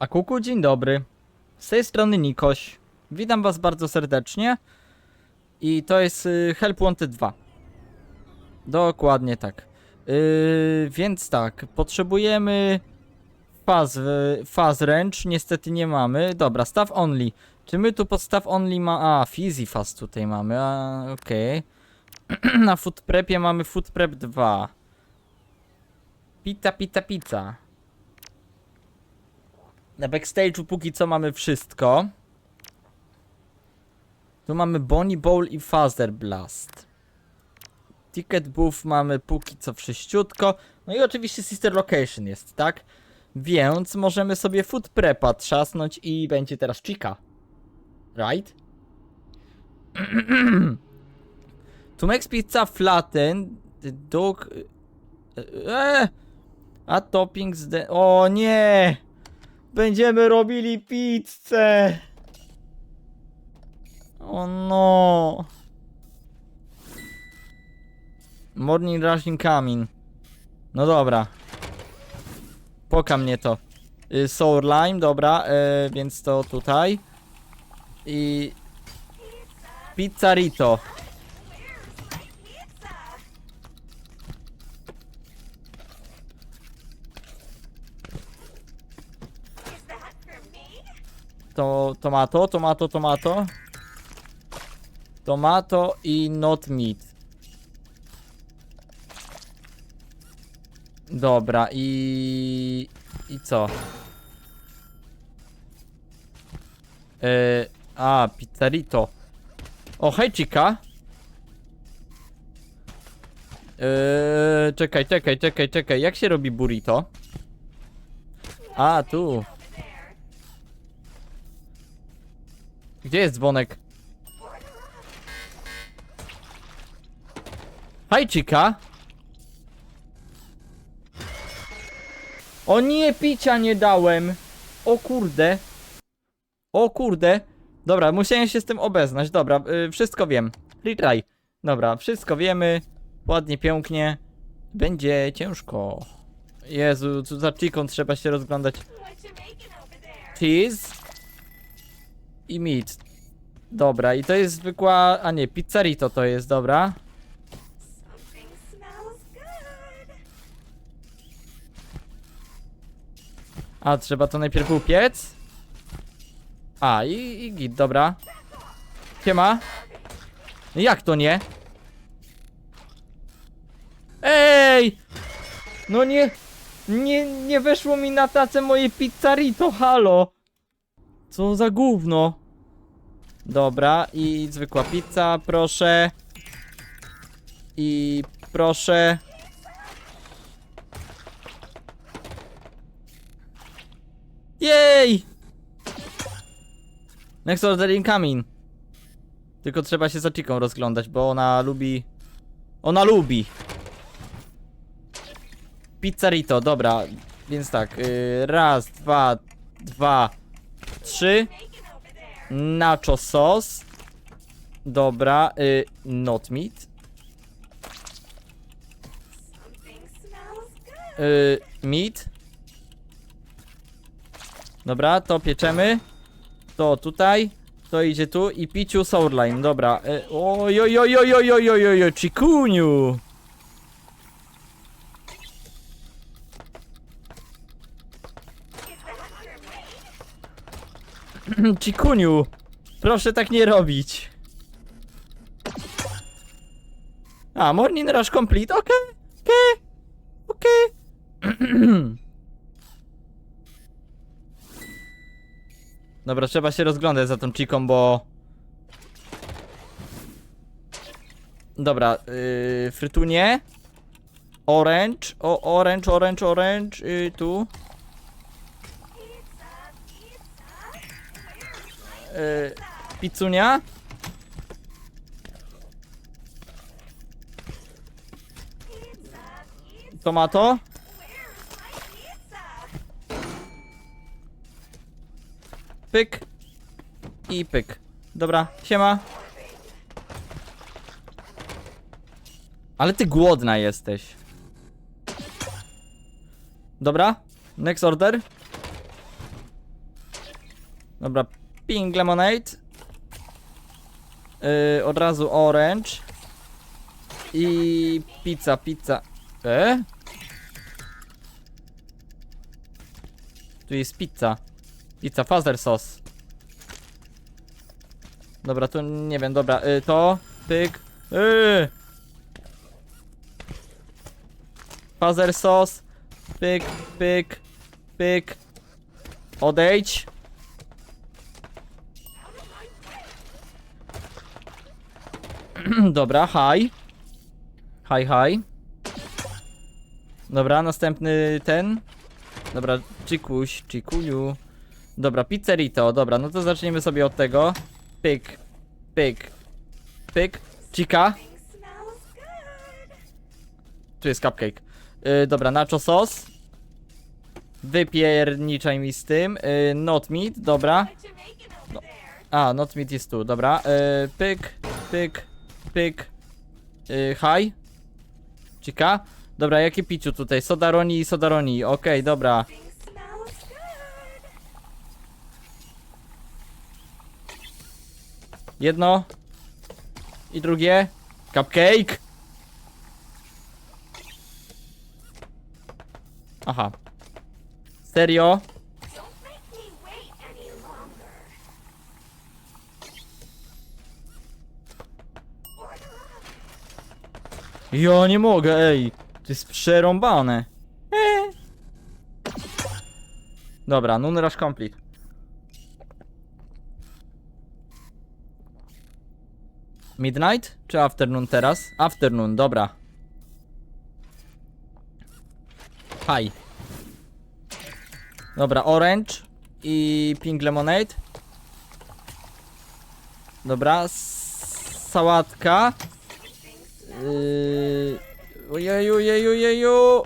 A kuku, dzień dobry. Z tej strony Nikoś. Witam was bardzo serdecznie. I to jest y, Help Wanted 2. Dokładnie tak. Yy, więc tak, potrzebujemy faz, y, faz wręcz, niestety nie mamy. Dobra, staff only. Czy my tu pod staff only ma... A, fizzy fast tutaj mamy, a okej. Na food prepie mamy food prep 2. Pizza, pizza, pizza. Na backstage'u póki co mamy wszystko. Tu mamy Bonnie Bowl i Fazer Blast. Ticket Booth mamy póki co wszyściutko. No i oczywiście Sister Location jest, tak? Więc możemy sobie Food Prepa trzasnąć i będzie teraz Chica. Right? to makes pizza flatten, dog... Eee, a toppings... De... O nie! Będziemy robili pizzę! O no! Morning rushing coming. No dobra. Poka mnie to. Y, Sour lime, dobra, y, więc to tutaj. I... Pizzarito. To tomato, tomato, tomato. Tomato i not meat. Dobra, i... I co? Yy, a, pizzerito. O, hej, chica. Yy, czekaj, czekaj, czekaj, czekaj. Jak się robi burrito? A, tu. Gdzie jest dzwonek? Hej, chica. O nie, picia nie dałem. O kurde. O kurde. Dobra, musiałem się z tym obeznać. Dobra, y, wszystko wiem. Retry. Dobra, wszystko wiemy. Ładnie, pięknie. Będzie ciężko. Jezu, za chiką trzeba się rozglądać. Cheese i meat. Dobra, i to jest zwykła... A nie, pizzerito to jest, dobra. A, trzeba to najpierw upiec. A, i, i git, dobra. Siema. Jak to nie? Ej! No nie... Nie, nie weszło mi na tacę moje pizzarito, halo! Co za gówno? Dobra, i zwykła pizza, proszę. I proszę. Jej! Next order incoming. Tylko trzeba się za Chiką rozglądać, bo ona lubi... Ona lubi! Pizzarito, dobra. Więc tak, yy, raz, dwa, dwa, trzy. Nacho sauce. Dobra, y, not meat. Y, meat. Dobra, to pieczemy. To tutaj. To idzie tu i piciu sourline. Dobra. Y, oj, oj, oj, oj, oj, oj, oj, oj, oj, Chikuniu. Proszę tak nie robić. A, morning rush complete. Okej, okej, okej. Dobra, trzeba się rozglądać za tą chiką, bo... Dobra, yy, frytunie. Orange, o, orange, orange, orange, yy, tu. Yy, pizzunia. Tomato. Pyk. I pyk. Dobra, siema. Ale ty głodna jesteś. Dobra, next order. Dobra, pink lemonade. Yy, od razu orange. I pizza, pizza. E? Tu jest pizza. Pizza, fazer sos. Dobra, to nie wiem, dobra, y, to, pyk, y. Fazer sos, pyk, pyk, pyk, odejdź. Dobra, hi. Hi, hi. Dobra, następny ten. Dobra, Chikuś, Chikuju. Dobra, pizzerito, dobra, no to zaczniemy sobie od tego. Pyk, pyk, pyk. Chica, tu jest cupcake. Yy, dobra, nacho sos. Wypierniczaj mi z tym. Yy, not meat, dobra. No. A, not meat jest tu, dobra. Yy, pyk, pyk, pyk. Yy, hi. Chica. Dobra, jakie piciu tutaj? Sodaroni i sodaroni. Okej, dobra. Jedno. I drugie. Cupcake. Aha. Serio? Ja nie mogę, ej. To jest przerąbane. Eee. Dobra, nun rush complete. Midnight czy afternoon teraz? Afternoon, dobra. Hi. Dobra, orange i pink lemonade. Dobra, sałatka. Yy... Ojeju, ojeju, ojeju.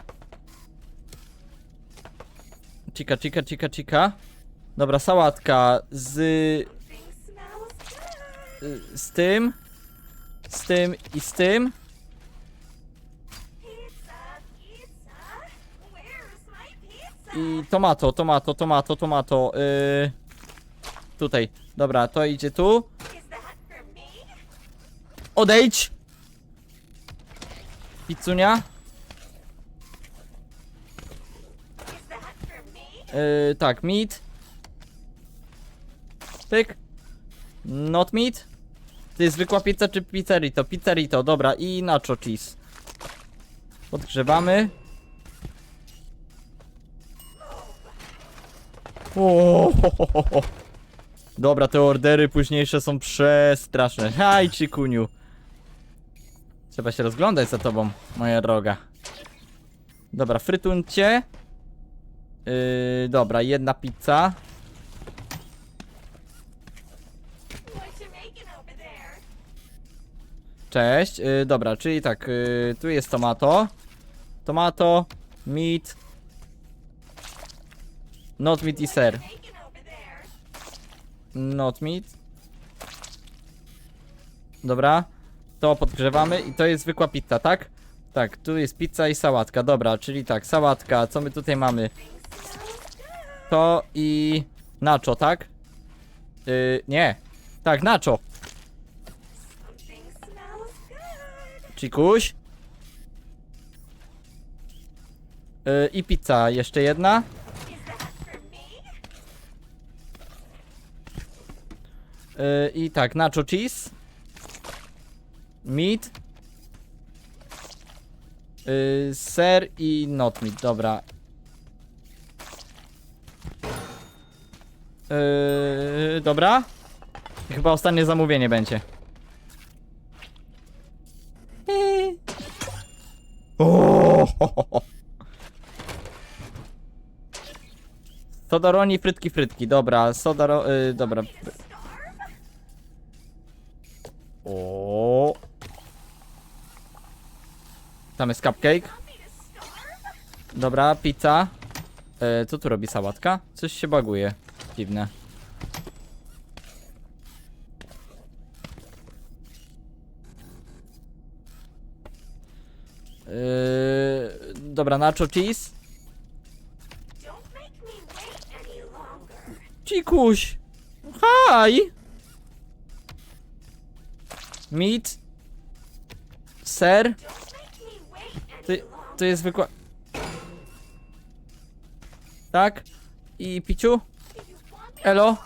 Cika, cika, cika, cika. Dobra, sałatka z, y, z tym, z tym i z tym. I tomato, tomato, tomato, tomato. Yy... Tutaj. Dobra, to idzie tu. Odejdź! Me? Yy, tak, meat. Pyk. Not meat. To jest zwykła pizza czy pizzerito? Pizzerito, dobra. I nacho cheese. Podgrzewamy. O, ho, ho, ho. Dobra, te ordery późniejsze są przestraszne. Haj, Chikuniu. Trzeba się rozglądać za tobą, moja droga. Dobra, frytuncie. Yy, dobra, jedna pizza. Cześć. Yy, dobra, czyli tak, yy, tu jest tomato. Tomato, meat. Not meat i ser. Not meat. Dobra. To podgrzewamy i to jest zwykła pizza, tak? Tak, tu jest pizza i sałatka. Dobra, czyli tak, sałatka, co my tutaj mamy? To i nacho, tak? Yy, nie. Tak, nacho. Cikuś. Yy, I pizza, jeszcze jedna. Yy, I tak, nacho cheese. Meat. Yy, ser i not meat, dobra. Yy, dobra. Chyba ostatnie zamówienie będzie. O. Sodaroni, frytki, frytki, dobra, sodaro, yy, dobra. Starve? O. Tam jest cupcake. Dobra, pizza. E, co tu robi sałatka? Coś się baguje. Dziwne. Yy, dobra, nacho cheese. Cikuś! Hi! Meat. Ser. To, to jest zwykła... Tak? I piciu? Elo?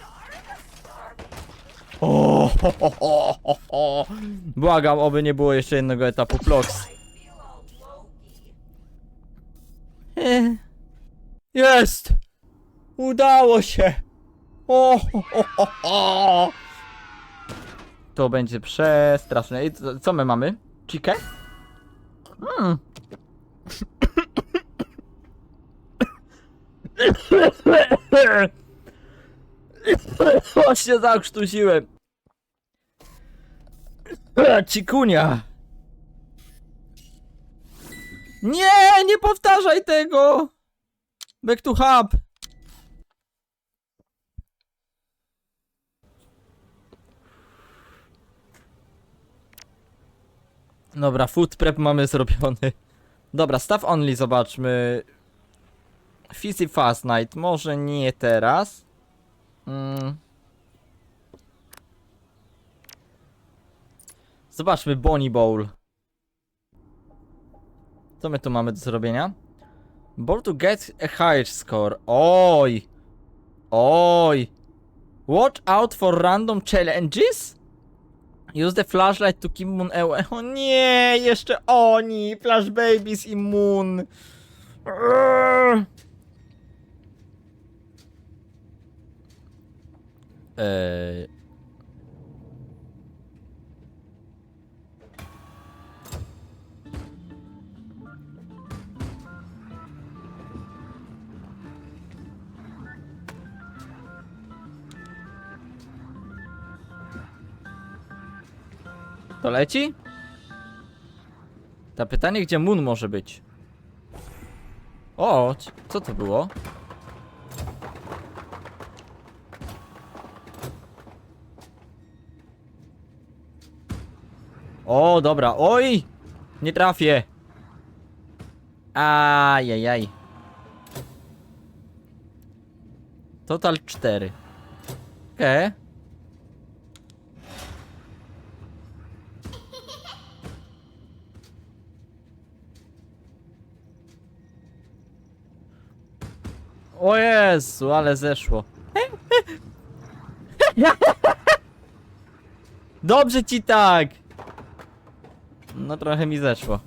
O, ho, ho, ho, ho, ho. Błagam, oby nie było jeszcze jednego etapu Plox. Jest! Udało się! O, ho, ho, ho. To będzie przestraszne. I co, co my mamy? Chikę? Mm. O, się zakrztusiłem. Cikunia. Nie, nie powtarzaj tego! Back to hub! Dobra, food prep mamy zrobiony. Dobra, staff only zobaczmy. Fizzy Fast Night, może nie teraz. Mm. Zobaczmy Bonnie Bowl. Co my tu mamy do zrobienia? Ball to get a higher score. Oj! Oj! Watch out for random challenges? Use the flashlight to keep Moon away. O nie! Jeszcze oni! Flash Babies i Moon! Eee... To leci? Ta pytanie, gdzie Moon może być? O, co to było? O, dobra, oj! Nie trafię! Ajajaj. Total 4. Okej. O Jezu, ale zeszło. Dobrze ci tak! No trochę mi zeszło.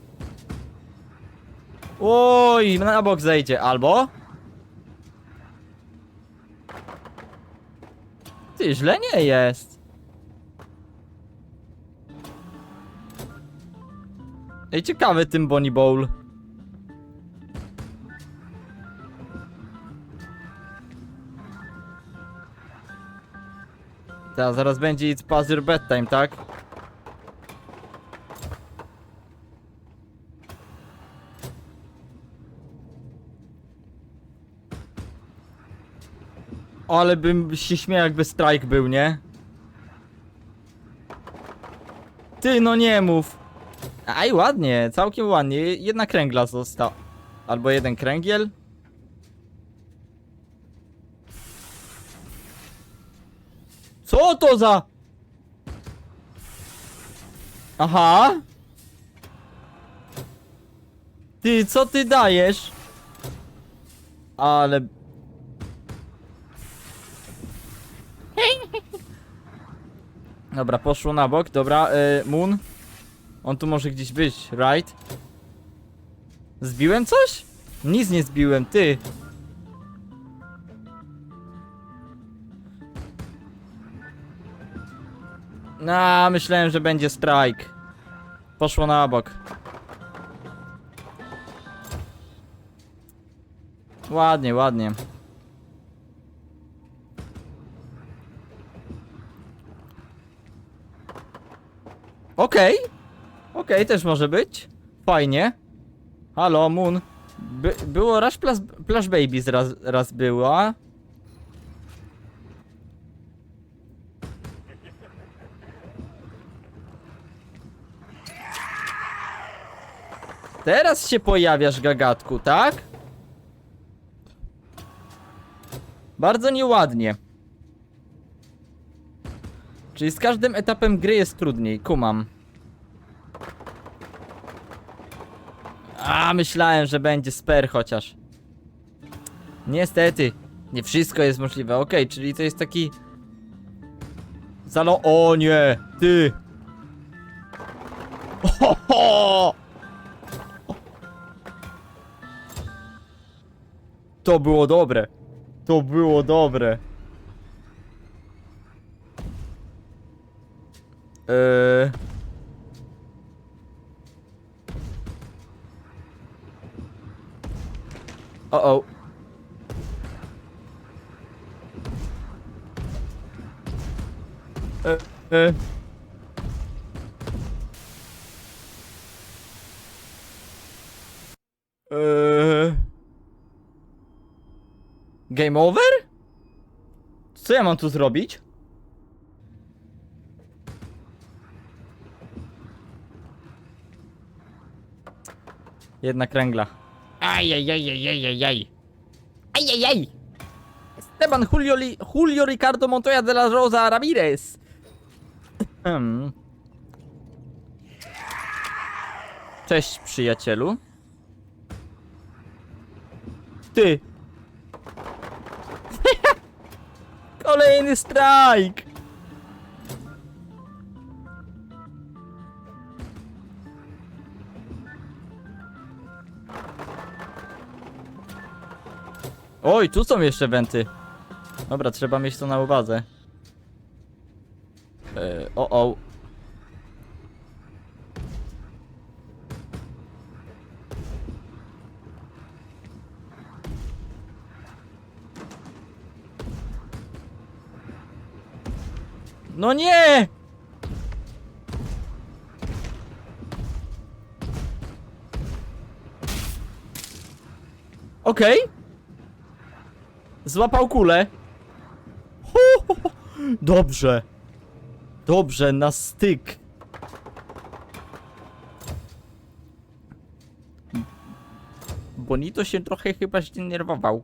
Oj, na bok zejdzie, albo? Ty, źle nie jest. Ej, ciekawy tym Bonnie Bowl. Ta, zaraz będzie It's past your bedtime, tak? Ale bym się śmiał jakby strajk był, nie? Ty, no nie mów. Aj, ładnie, całkiem ładnie. Jedna kręgla została. Albo jeden kręgiel. Co za... Aha. Ty, co ty dajesz? Ale... Dobra, poszło na bok, dobra, y, Moon. On tu może gdzieś być, right? Zbiłem coś? Nic nie zbiłem, ty. No, myślałem, że będzie strike. Poszło na bok. Ładnie, ładnie. Okej. Okej, też może być. Fajnie. Halo, Moon. By, było Rush Plus, Plush Babies raz, raz była. Teraz się pojawiasz, gagatku, tak? Bardzo nieładnie. Czyli z każdym etapem gry jest trudniej, kumam. A, myślałem, że będzie sper chociaż. Niestety, nie wszystko jest możliwe. Okej, czyli to jest taki... Zalo... O nie! Ty! Ho, To było dobre. To było dobre. Eee... O o. E, e. Eee. Game over? Co ja mam tu zrobić? Jedna kręgla. Ajajajajajajaj. Ajajaj. Esteban Julio, Li Julio Ricardo Montoya de la Rosa Ramirez. Hmm. Cześć przyjacielu. Ty. Kolejny strajk. Oj, tu są jeszcze wenty. Dobra, trzeba mieć to na uwadze. E, o, o. No nie! Okej. Złapał kulę. Dobrze. Dobrze, na styk. Bonito się trochę chyba zdenerwował.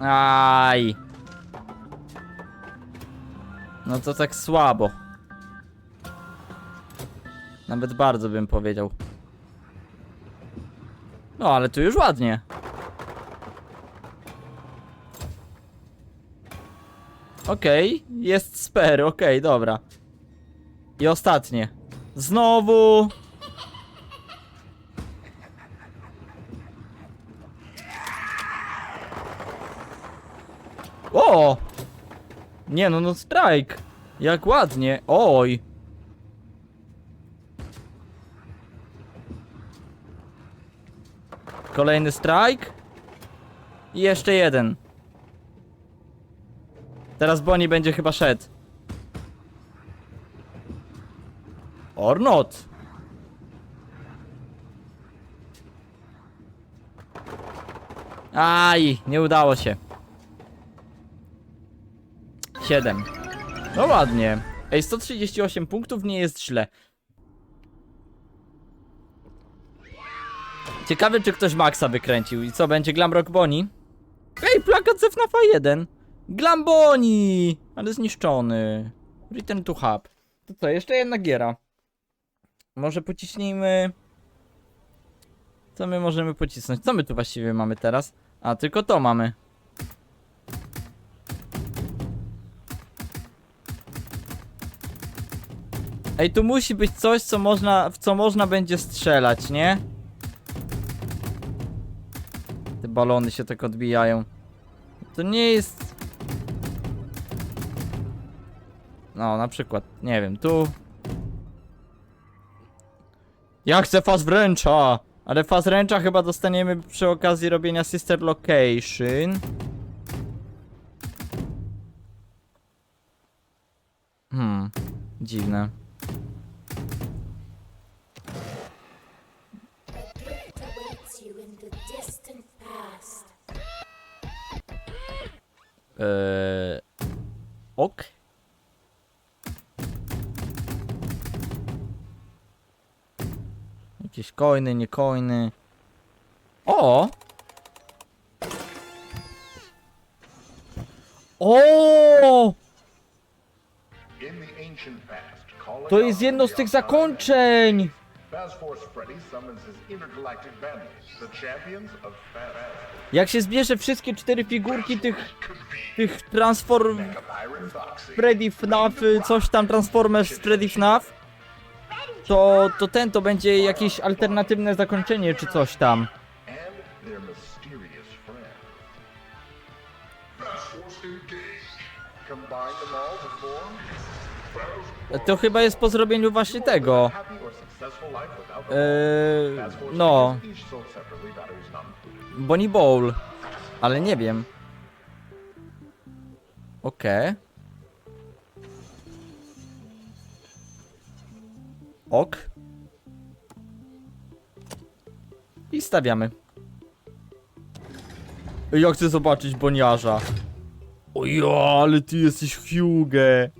Aj. No to tak słabo. Nawet bardzo bym powiedział. No, ale tu już ładnie. Okej, jest sper, okej, dobra. I ostatnie. Znowu. O! Nie no, no strajk. Jak ładnie. Oj. Kolejny strajk. I jeszcze jeden. Teraz Bonnie będzie chyba szedł. Or not. Aj, nie udało się. Siedem. No ładnie. Ej, 138 punktów nie jest źle. Ciekawe, czy ktoś Maxa wykręcił. I co, będzie Glamrock Bonnie? Ej, plakat z FNAF 1! Glam Bonnie! Ale zniszczony. Return to Hub. To co, jeszcze jedna giera. Może pociśnijmy... Co my możemy pocisnąć? Co my tu właściwie mamy teraz? A, tylko to mamy. Ej, tu musi być coś, co można, w co można będzie strzelać, nie? Te balony się tak odbijają. To nie jest... No, na przykład, nie wiem, tu... Ja chcę faz wręcza! Ale faz wręcza chyba dostaniemy przy okazji robienia Sister Location. Hmm, dziwne. Eee, ok. Jakieś coiny, nie coiny. O! O! To jest jedno z tych zakończeń! Jak się zbierze wszystkie cztery figurki tych, tych Transform... Freddy FNAF, coś tam, Transformers Freddy FNAF, to, to ten to będzie jakieś alternatywne zakończenie czy coś tam. to chyba jest po zrobieniu właśnie tego. Eee, no. Bonnie Bowl. Ale nie wiem. Okej. Ok. I stawiamy. Ja chcę zobaczyć boniarza. O ja, ale ty jesteś Huge.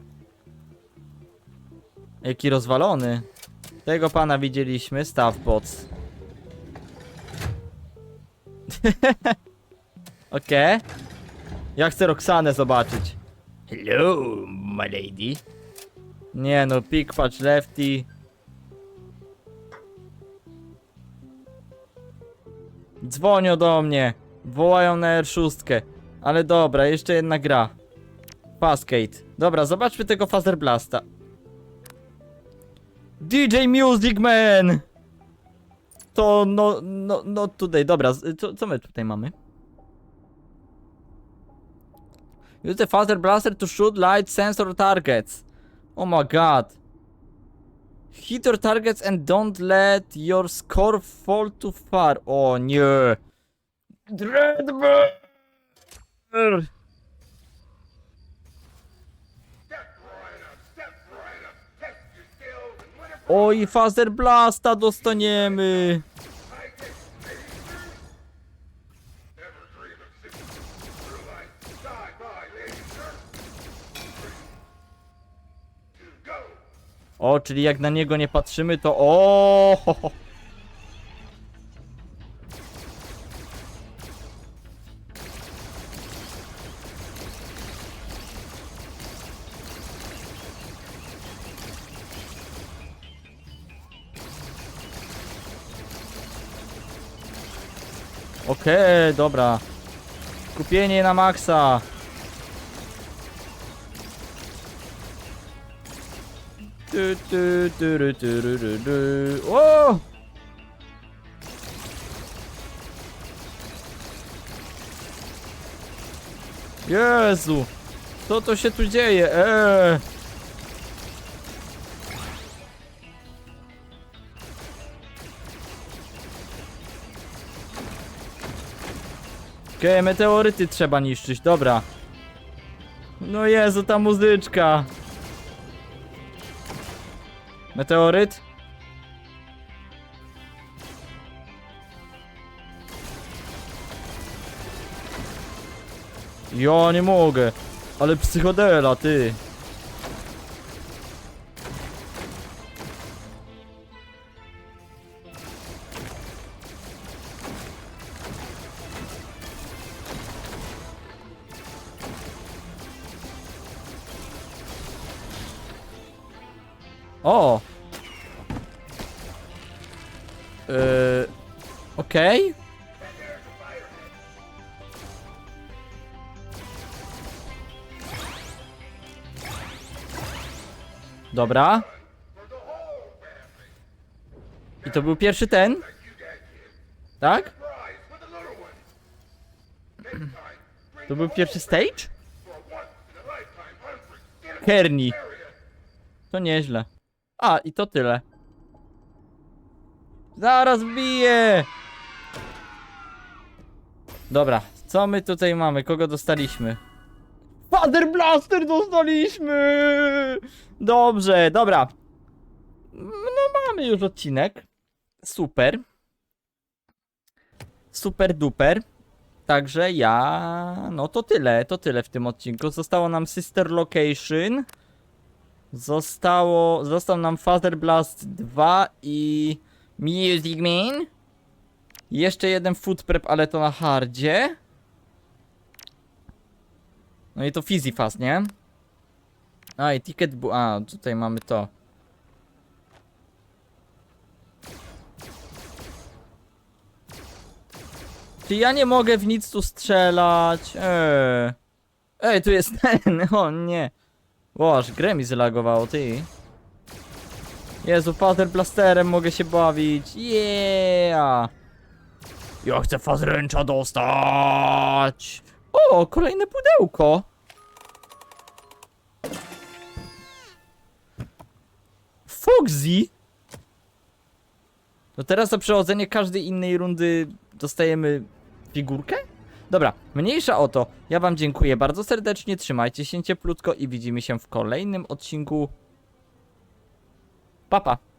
Jaki rozwalony. Tego pana widzieliśmy, Staffbots. Okej. Ja chcę Roxanę zobaczyć. Hello, my lady. Nie no, pick, patch, lefty. Dzwonią do mnie. Wołają na R6. Ale dobra, jeszcze jedna gra. Fastgate. Dobra, zobaczmy tego Blasta. DJ Music Man! To no, no, no tutaj, dobra, co, co my tutaj mamy? Use the Phaser Blaster to shoot light sensor targets. Oh my god. Hit your targets and don't let your score fall too far. O nie. Dreadbear! Oj, Phaser Blasta dostaniemy. O, czyli jak na niego nie patrzymy, to o. Okej, dobra. Skupienie na maksa. Tu, tu, tu, ru, tu, ru, ru, ru. Jezu! Co to się tu dzieje? Eee! Okej, meteoryty trzeba niszczyć, dobra. No Jezu, ta muzyczka. Meteoryt? Ja nie mogę. Ale psychodela, ty. Dobra. I to był pierwszy ten? Tak? To był pierwszy stage? Kerni. To nieźle. A, i to tyle. Zaraz biję! Dobra, co my tutaj mamy? Kogo dostaliśmy? Father Blaster dostaliśmy! Dobrze, dobra. No mamy już odcinek. Super. Super duper. Także ja... No to tyle, to tyle w tym odcinku. Zostało nam Sister Location. Zostało... Został nam Father Blast 2 i... Music Man. Jeszcze jeden food prep, ale to na hardzie. No i to Fizzy Fast, nie? A i ticket bu... A, tutaj mamy to. Czy ja nie mogę w nic tu strzelać? Eee. Ej, tu jest ten, o nie. Łoż, grę mi zlagowało, ty. Jezu, Father Blasterem mogę się bawić. Yeah! Ja chcę fazręcza dostać! O, kolejne pudełko! Foxy! To teraz za przechodzenie każdej innej rundy dostajemy figurkę? Dobra, mniejsza o to. Ja wam dziękuję bardzo serdecznie, trzymajcie się cieplutko i widzimy się w kolejnym odcinku. Papa. Pa.